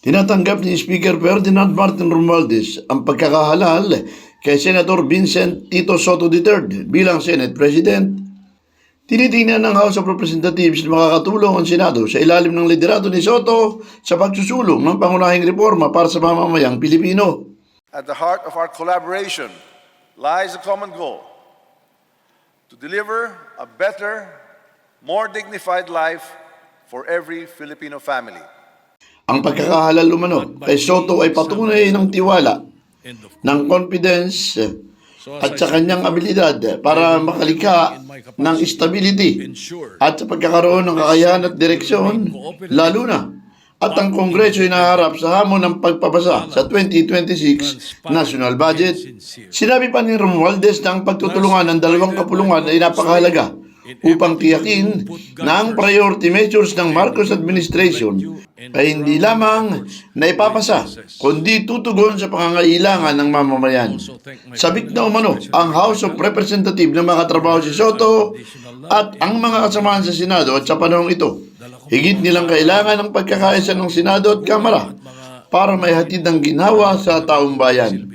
Tinatanggap ni Speaker Ferdinand Martin Romualdez ang pagkakahalal kay Senator Vincent Tito Soto III bilang Senate President. Tinitingnan ng House of Representatives na makakatulong ang Senado sa ilalim ng liderato ni Soto sa pagsusulong ng pangunahing reforma para sa mamamayang Pilipino. At the heart of our collaboration lies a common goal to deliver a better, more dignified life for every Filipino family. Ang pagkakahalal umano kay Soto ay patunay ng tiwala, ng confidence at sa kanyang abilidad para makalikha ng stability at sa pagkakaroon ng kakayahan at direksyon, lalo na at ang Kongreso ay naharap sa hamon ng pagpapasa sa 2026 national budget. Sinabi pa ni Romualdez na ang pagtutulungan ng dalawang kapulungan ay napakahalaga upang tiyakin na ang priority measures ng Marcos administration ay hindi lamang na ipapasa, kundi tutugon sa pangangailangan ng mamamayan. Sabik na umano ang House of Representatives na makatrabaho si Soto at ang mga kasamahan sa Senado at sa panahong ito. Higit nilang kailangan ng pagkakaisa ng Senado at Kamara para may hatid ng ginawa sa taong bayan.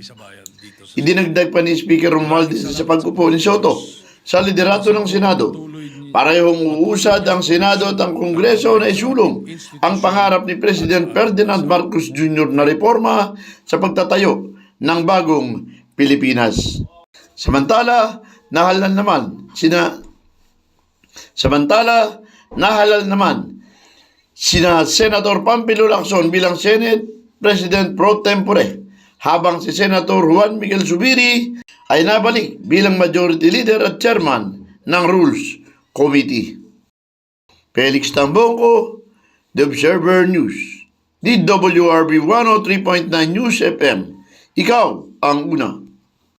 Idinagdag pa ni Speaker Romualdez sa pagpupo ni Soto sa liderato ng Senado. Parehong uusad ang Senado at ang Kongreso na isulong ang pangarap ni President Ferdinand Marcos Jr. na reforma sa pagtatayo ng bagong Pilipinas. Samantala, nahalal naman sina Samantala, nahalal naman sina Senator Pampilo Lacson bilang Senate President pro tempore habang si Senator Juan Miguel Zubiri ay nabalik bilang Majority Leader at Chairman ng Rules Committee. Felix Tambongko, The Observer News, DWRB 103.9 News FM. Ikaw ang una.